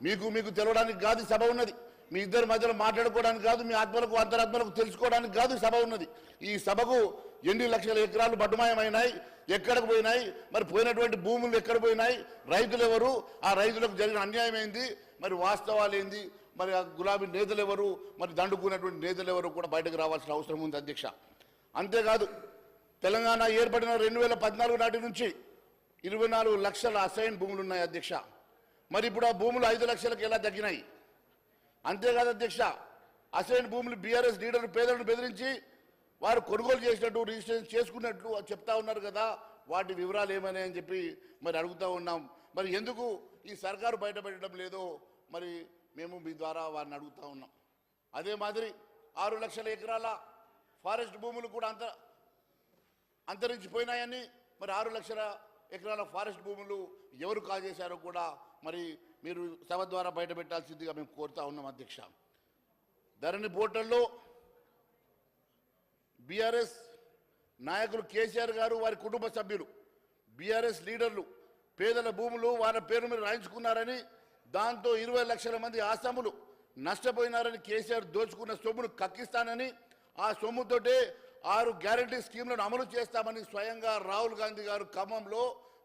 మీకు మీకు తెలవడానికి కాదు సభ ఉన్నది. మీ ఇద్దరి మధ్యలో మాట్లాడుకోవడానికి కాదు మీ ఆత్మలకు అంతరాత్మలకు తెలుసుకోవడానికి కాదు సభ ఉన్నది. ఈ సభకు ఎన్ని లక్షల ఎకరాలు బడ్డుమాయమైనాయి ఎక్కడికి పోయినాయి మరి పోయినటువంటి భూములు ఎక్కడ పోయినాయి రైతులు ఎవరు ఆ రైతులకు జరిగిన అన్యాయం ఏంది మరి వాస్తవాలు ఏంది మరి ఆ గులాబీ నేతలు ఎవరు మరి దండుకున్నటువంటి నేతలు ఎవరు కూడా బయటకు రావాల్సిన అవసరం ఉంది అధ్యక్ష. అంతేకాదు తెలంగాణ ఏర్పడిన రెండు వేల పద్నాలుగు నాటి నుంచి ఇరవై నాలుగు లక్షల అసైన్ భూములు ఉన్నాయి అధ్యక్ష. మరి ఇప్పుడు ఆ భూములు ఐదు లక్షలకు ఎలా తగ్గినాయి? అంతేకాదు అధ్యక్ష అసలైన భూములు బీఆర్ఎస్ లీడర్ పేదలను బెదిరించి వారు కొనుగోలు చేసినట్టు రిజిస్ట్రేషన్ చేసుకున్నట్లు చెప్తా ఉన్నారు కదా వాటి వివరాలు ఏమని అని చెప్పి మరి అడుగుతూ ఉన్నాం. మరి ఎందుకు ఈ సర్కారు బయటపెట్టడం లేదో మరి మేము మీ ద్వారా వారిని అడుగుతూ ఉన్నాం. అదే మాదిరి ఆరు లక్షల ఎకరాల ఫారెస్ట్ భూములు కూడా అంత అంతరించిపోయినాయని మరి ఆరు లక్షల ఎకరాల ఫారెస్ట్ భూములు ఎవరు కాజేశారో కూడా మరి మీరు సభ ద్వారా బయటపెట్టాల్సిందిగా మేము కోరుతా ఉన్నాం అధ్యక్ష. ధరణి పోర్టల్లో బీఆర్ఎస్ నాయకులు కేసీఆర్ గారు వారి కుటుంబ సభ్యులు బీఆర్ఎస్ లీడర్లు పేదల భూములు వారి పేరు మీద రాయించుకున్నారని దాంతో ఇరవై లక్షల మంది ఆసాములు నష్టపోయినారని కేసీఆర్ దోచుకున్న సొమ్మును కక్కిస్తానని ఆ సొమ్ముతోటే ఆరు గ్యారంటీ స్కీమ్లను అమలు చేస్తామని స్వయంగా రాహుల్ గాంధీ గారు ఖమ్మంలో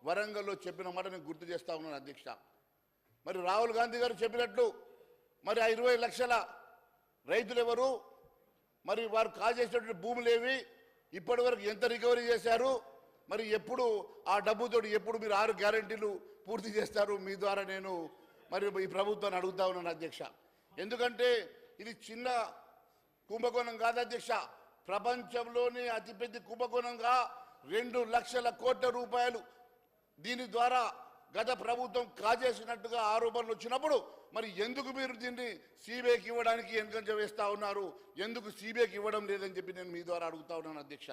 వరంగల్లో చెప్పిన మాట నేను గుర్తు చేస్తా ఉన్నాను అధ్యక్ష. మరి రాహుల్ గాంధీ గారు చెప్పినట్లు మరి ఆ ఇరవై లక్షల రైతులు ఎవరు మరి వారు కాజేసినటువంటి భూములు ఏవి ఇప్పటి వరకు ఎంత రికవరీ చేశారు మరి ఎప్పుడు ఆ డబ్బుతో ఎప్పుడు మీరు ఆరు గ్యారంటీలు పూర్తి చేస్తారు మీ ద్వారా నేను మరి ఈ ప్రభుత్వాన్ని అడుగుతా ఉన్నాను అధ్యక్ష. ఎందుకంటే ఇది చిన్న కుంభకోణం కాదు అధ్యక్ష. ప్రపంచంలోనే అతిపెద్ద కుంభకోణంగా రెండు లక్షల కోట్ల రూపాయలు దీని ద్వారా గత ప్రభుత్వం కాజేసినట్టుగా ఆరోపణలు వచ్చినప్పుడు మరి ఎందుకు మీరు దీన్ని సీబీఐకి ఇవ్వడానికి వెనుకంజ వేస్తూ ఉన్నారు? ఎందుకు సీబీఐకి ఇవ్వడం లేదని చెప్పి నేను మీ ద్వారా అడుగుతా ఉన్నాను అధ్యక్ష.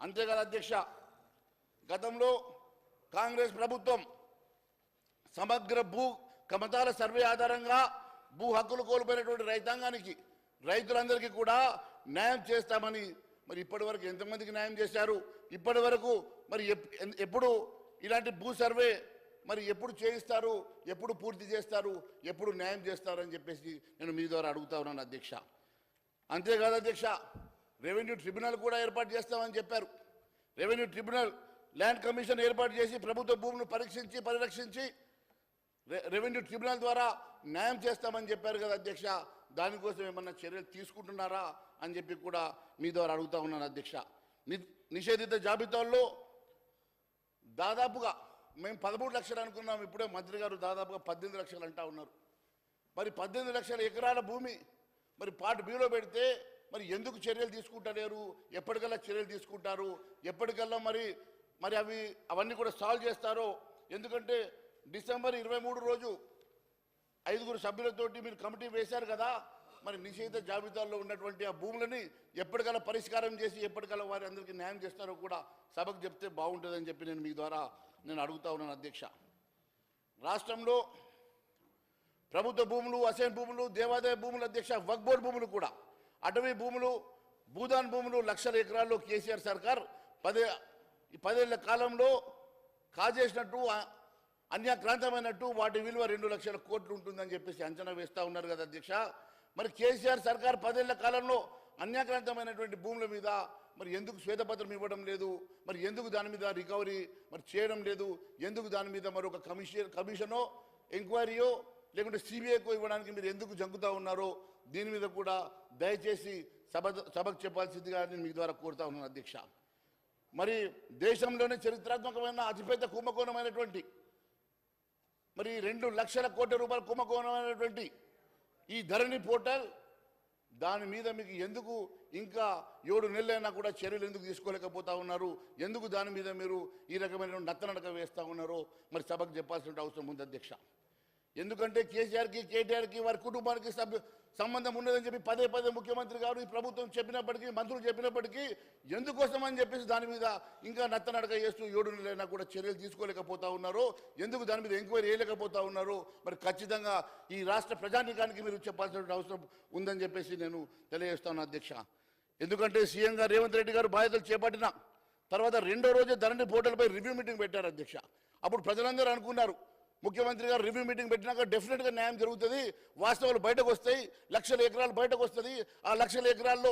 అంతేకాదు అధ్యక్ష గతంలో కాంగ్రెస్ ప్రభుత్వం సమగ్ర భూ కమతాల సర్వే ఆధారంగా భూ హక్కులు కోల్పోయినటువంటి రైతాంగానికి రైతులందరికీ కూడా న్యాయం చేస్తామని మరి ఇప్పటి వరకు ఎంతమందికి న్యాయం చేశారు? ఇప్పటి వరకు మరి ఎప్- ఎన్- ఎప్పుడు ఇలాంటి భూ సర్వే మరి ఎప్పుడు చేయిస్తారు? ఎప్పుడు పూర్తి చేస్తారు? ఎప్పుడు న్యాయం చేస్తారు అని చెప్పేసి నేను మీ ద్వారా అడుగుతా ఉన్నాను అధ్యక్ష. అంతేకాదు అధ్యక్ష రెవెన్యూ ట్రిబ్యునల్ కూడా ఏర్పాటు చేస్తామని చెప్పారు. రెవెన్యూ ట్రిబ్యునల్ ల్యాండ్ కమిషన్ ఏర్పాటు చేసి ప్రభుత్వ భూములను పరీక్షించి పరిరక్షించి రెవెన్యూ ట్రిబ్యునల్ ద్వారా న్యాయం చేస్తామని చెప్పారు కదా అధ్యక్ష. దానికోసం ఏమన్నా చర్యలు తీసుకుంటున్నారా అని చెప్పి కూడా మీ ద్వారా అడుగుతా ఉన్నాను అధ్యక్ష. నిషేధిత జాబితాల్లో దాదాపుగా మేము పదమూడు లక్షలు అనుకున్నాం ఇప్పుడే మంత్రి గారు దాదాపుగా పద్దెనిమిది లక్షలు అంటా ఉన్నారు. మరి పద్దెనిమిది లక్షల ఎకరాల భూమి మరి పార్ట్ బీలో పెడితే మరి ఎందుకు చర్యలు తీసుకుంటలేరు? ఎప్పటికల్లా చర్యలు తీసుకుంటారు? ఎప్పటికల్లా మరి మరి అవి అవన్నీ కూడా సాల్వ్ చేస్తారో? ఎందుకంటే డిసెంబర్ ఇరవై మూడు రోజు ఐదుగురు సభ్యులతోటి మీరు కమిటీ వేశారు కదా మరి నిషేధ జాబితాలో ఉన్నటువంటి ఆ భూములని ఎప్పటికల్లా పరిష్కారం చేసి ఎప్పటికల్లా వారి అందరికీ న్యాయం చేస్తారో కూడా సభకు చెప్తే బాగుంటుందని చెప్పి నేను మీ ద్వారా నేను అడుగుతా ఉన్నాను అధ్యక్ష. రాష్ట్రంలో ప్రభుత్వ భూములు అసైన్ భూములు దేవాదాయ భూములు అధ్యక్ష వక్ భూములు కూడా అటవీ భూములు భూదాన్ భూములు లక్షల ఎకరాల్లో కేసీఆర్ సర్కార్ పదే ఈ పదేళ్ళ కాలంలో కాజేసినట్టు అన్యాక్రాంతమైనట్టు వాటి విలువ రెండు లక్షల కోట్లు ఉంటుందని చెప్పేసి అంచనా వేస్తూ ఉన్నారు కదా అధ్యక్ష. మరి కేసీఆర్ సర్కార్ పదేళ్ళ కాలంలో అన్యాక్రాంతమైనటువంటి భూముల మీద మరి ఎందుకు శ్వేతపత్రం ఇవ్వడం లేదు? మరి ఎందుకు దాని మీద రికవరీ మరి చేయడం లేదు? ఎందుకు దాని మీద మరి ఒక కమిషన్ కమిషనో ఎంక్వైరీయో లేకుంటే సిబిఐకో ఇవ్వడానికి మీరు ఎందుకు జంకుతూ ఉన్నారో దీని మీద కూడా దయచేసి సభ సభకు చెప్పాల్సిందిగా నేను మీ ద్వారా కోరుతా ఉన్నాను అధ్యక్ష. మరి దేశంలోనే చరిత్రాత్మకమైన అతిపెద్ద కుంభకోణమైనటువంటి మరి రెండు లక్షల కోట్ల రూపాయల కుంభకోణమైనటువంటి ఈ ధరణి పోర్టల్ దాని మీద మీకు ఎందుకు ఇంకా ఏడు నెలలైనా కూడా చర్యలు ఎందుకు తీసుకోలేకపోతా ఉన్నారు? ఎందుకు దాని మీద మీరు ఈ రకమైన నత్తనడక వేస్తూ ఉన్నారో మరి సభకు చెప్పాల్సిన అవసరం ఉంది అధ్యక్ష. ఎందుకంటే కేసీఆర్కి కేటీఆర్కి వారి కుటుంబానికి సభ్యు సంబంధం ఉండదని చెప్పి పదే పదే ముఖ్యమంత్రి గారు ఈ ప్రభుత్వం చెప్పినప్పటికీ మంత్రులు చెప్పినప్పటికీ ఎందుకోసం అని చెప్పేసి దాని మీద ఇంకా నత్తనడక చేస్తూ ఏడు నెలలైనా కూడా చర్యలు తీసుకోలేకపోతా ఉన్నారో. ఎందుకు దాని మీద ఎంక్వైరీ చేయలేకపోతా ఉన్నారో? మరి ఖచ్చితంగా ఈ రాష్ట్ర ప్రజానీకానికి మీరు చెప్పాల్సిన అవసరం ఉందని చెప్పేసి నేను తెలియజేస్తాను అధ్యక్ష. ఎందుకంటే సీఎం గారు రేవంత్ రెడ్డి గారు బాధ్యతలు చేపట్టిన తర్వాత రెండో రోజే ధరణి పోర్టల్పై రివ్యూ మీటింగ్ పెట్టారు అధ్యక్ష. అప్పుడు ప్రజలందరూ అనుకున్నారు ముఖ్యమంత్రి గారు రివ్యూ మీటింగ్ పెట్టినాక డెఫినెట్గా న్యాయం జరుగుతుంది. వాస్తవాలు బయటకు వస్తాయి. లక్షల ఎకరాలు బయటకు వస్తుంది. ఆ లక్షల ఎకరాల్లో